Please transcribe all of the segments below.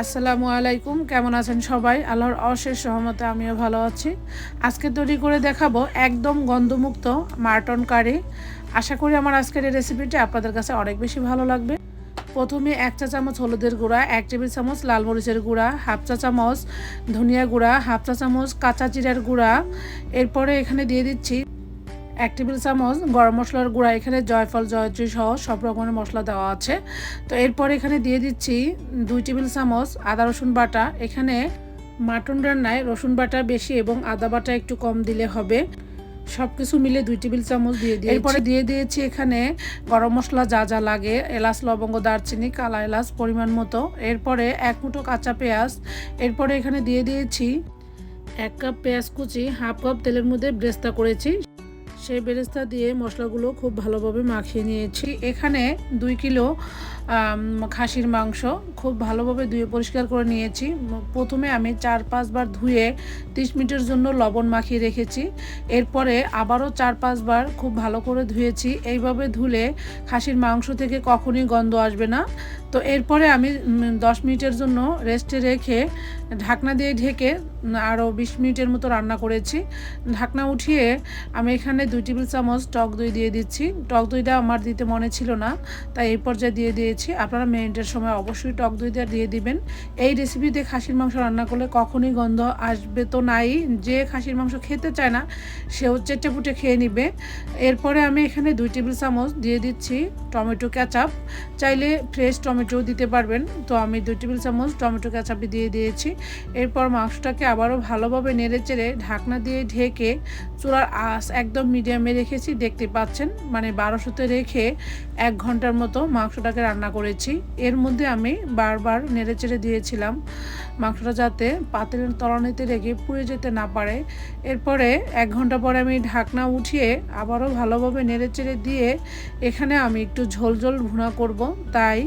আসসালামু আলাইকুম, কেমন আছেন সবাই? আল্লাহর অশেষ সহমতে আমিও ভালো আছি। আজকে তৈরি করে দেখাবো একদম গন্ধমুক্ত মাটন কারি। আশা করি আমার আজকের এই রেসিপিটি আপনাদের কাছে অনেক বেশি ভালো লাগবে। প্রথমে এক চা চামচ হলুদের গুঁড়া, এক টেবিল চামচ লাল মরিচের গুঁড়া, হাফ চা চামচ ধনিয়া গুঁড়া, হাফ চা চামচ কাঁচা জিরার গুঁড়া। এরপরে এখানে দিয়ে দিচ্ছি এক টেবিল চামচ গরম মশলার গুঁড়া, এখানে জয়ফল, জয়ত্রী সহ সব রকমের মশলা দেওয়া আছে। তো এরপর এখানে দিয়ে দিচ্ছি দুই টেবিল চামচ আদা, রসুন বাটা। এখানে মাটন রান্নায় রসুন বাটা বেশি এবং আদা বাটা একটু কম দিলে হবে। সব কিছু মিলে দুই টেবিল চামচ দিয়ে দিয়ে এরপরে দিয়ে দিয়েছি এখানে গরম মশলা যা যা লাগে, এলাচ, লবঙ্গ, দারচিনি, কালা এলাচ পরিমাণ মতো। এরপরে এক মুঠো কাঁচা পেঁয়াজ। এরপরে এখানে দিয়ে দিয়েছি এক কাপ পেঁয়াজ কুচি, হাফ কাপ তেলের মধ্যে ব্রেস্তা করেছি। সেই বেরেস্তা দিয়ে মশলাগুলো খুব ভালোভাবে মাখিয়ে নিয়েছি। এখানে দুই কিলো খাসির মাংস খুব ভালোভাবে ধুয়ে পরিষ্কার করে নিয়েছি। প্রথমে আমি চার পাঁচবার ধুয়ে তিরিশ মিনিটের জন্য লবণ মাখিয়ে রেখেছি। এরপরে আবারও চার পাঁচবার খুব ভালো করে ধুয়েছি। এইভাবে ধুলে খাসির মাংস থেকে কখনই গন্ধ আসবে না। তো এরপরে আমি উম, দশ মিনিটের জন্য রেস্টে রেখে ঢাকনা দিয়ে ঢেকে আরও বিশ মিনিটের মতো রান্না করেছি। ঢাকনা উঠিয়ে আমি এখানে দুই টেবিল চামচ টক দই দিয়ে দিচ্ছি। টক দইটা আমার দিতে মনে ছিল না তাই এই পর্যায়ে দিয়ে দিয়েছি। আপনারা মিনিটের সময় অবশ্যই টক দইটা দিয়ে দিবেন। এই রেসিপিতে খাসির মাংস রান্না করলে কখনই গন্ধ আসবে তো নাই। যে খাসির মাংস খেতে চায় না সেও চেটে পুটে খেয়ে নিবে। এরপরে আমি এখানে দুই টেবিল চামচ দিয়ে দিচ্ছি টমেটো ক্যাচাপ চাইলে ফ্রেশ টমেটো দিতে পারবেন। তো আমি দুই টেবিল চামচ টমেটো ক্যাচাপি দিয়ে দিয়েছি। এরপর মাংসটাকে আবারও ভালোভাবে নেড়ে চেড়ে ঢাকনা দিয়ে ঢেকে চুলার আঁচ একদম মিডিয়ামে রেখেছি। দেখতে পাচ্ছেন মানে বারোশোতে রেখে এক ঘণ্টার মতো মাংসটাকে রান্না করেছি। এর মধ্যে আমি বারবার নেড়ে চেড়ে দিয়েছিলাম মাংসটা যাতে পাতিলের তলানিতে রেখে পুড়ে যেতে না পারে। এরপরে এক ঘণ্টা পরে আমি ঢাকনা উঠিয়ে আবারও ভালোভাবে নেড়ে চেড়ে দিয়ে এখানে আমি একটু ঝোল ঝোল ভুনা করব। তাই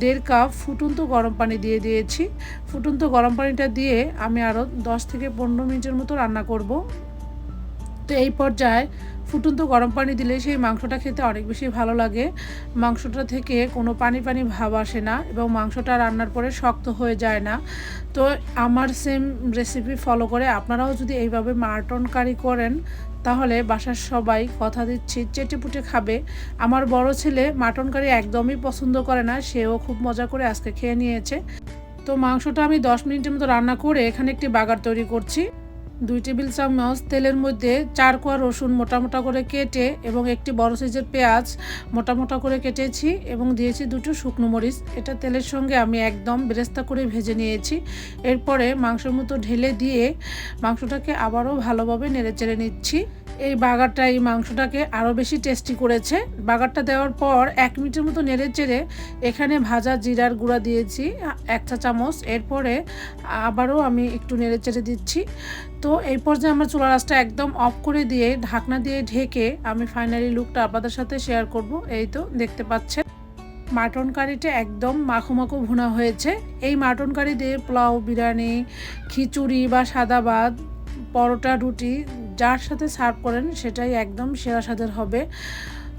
দেড় কাপ ফুটন্ত গরম পানি দিয়ে দিয়েছি। ফুটন্ত গরম পানিটা দিয়ে আমি আরও দশ থেকে পনেরো মিনিটের মতো রান্না করব। তো এই পর্যায়ে ফুটন্ত গরম পানি দিলে সেই মাংসটা খেতে অনেক বেশি ভালো লাগে। মাংসটা থেকে কোনো পানি পানি ভাব আসে না এবং মাংসটা রান্নার পরে শক্ত হয়ে যায় না। তো আমার সেম রেসিপি ফলো করে আপনারাও যদি এইভাবে মাটন কারি করেন, তাহলে বাসার সবাই কথা দিচ্ছি, চেটেপুটে খাবে। আমার বড় ছেলে মাটন কারি একদমই পছন্দ করে না, সেও খুব মজা করে আজকে খেয়ে নিয়েছে। তো মাংসটা আমি দশ মিনিটের মতো রান্না করে এখানে একটি বাগার তৈরি করছি। দুই টেবিল চামচ তেলের মধ্যে চার কোয়া রসুন মোটা মোটা করে কেটে এবং একটি বড় সাইজের পেঁয়াজ মোটা মোটা করে কেটেছি এবং দিয়েছি দুটো শুকনো মরিচ। এটা তেলের সঙ্গে আমি একদম বেরেস্তা করে ভেজে নিয়েছি। এরপরে মাংসের মতো ঢেলে দিয়ে মাংসটাকে আবারও ভালোভাবে নেড়ে চেড়ে নিচ্ছি। এই বাগারটা, এই মাংসটাকে আরও বেশি টেস্টি করেছে। বাগারটা দেওয়ার পর এক মিনিটের মতো নেড়ে চেড়ে এখানে ভাজা জিরার গুঁড়া দিয়েছি, এক চা চামচ। এরপরে আবারও আমি একটু নেড়ে চেড়ে দিচ্ছি। তো এই পর্যায়ে আমরা চুলা রাসটা একদম অফ করে দিয়ে ঢাকনা দিয়ে ঢেকে আমি ফাইনালি লুকটা আপনাদের সাথে শেয়ার করব। এই তো দেখতে পাচ্ছেন, মাটন কারিটা একদম মাখো মাখো ভুনা হয়েছে। এই মাটন কারি দিয়ে পোলাও, বিরিয়ানি, খিচুড়ি বা সাদা ভাত, পরোটা, রুটি যার সাথে সার্ভ করেন সেটাই একদম সেরা স্বাদের হবে।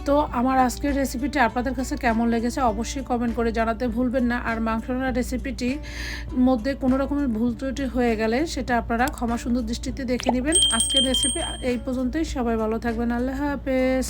তো আমার আজকের রেসিপিটি আপনাদের কাছে কেমন লেগেছে অবশ্যই কমেন্ট করে জানাতে ভুলবেন না। আর মাংস রান্নার রেসিপিটি মধ্যে কোনো রকমের ভুল ত্রুটি হয়ে গেলে সেটা আপনারা ক্ষমা সুন্দর দৃষ্টিতে দেখে নেবেন। আজকের রেসিপি এই পর্যন্তই। সবাই ভালো থাকবেন। আল্লাহ হাফেজ।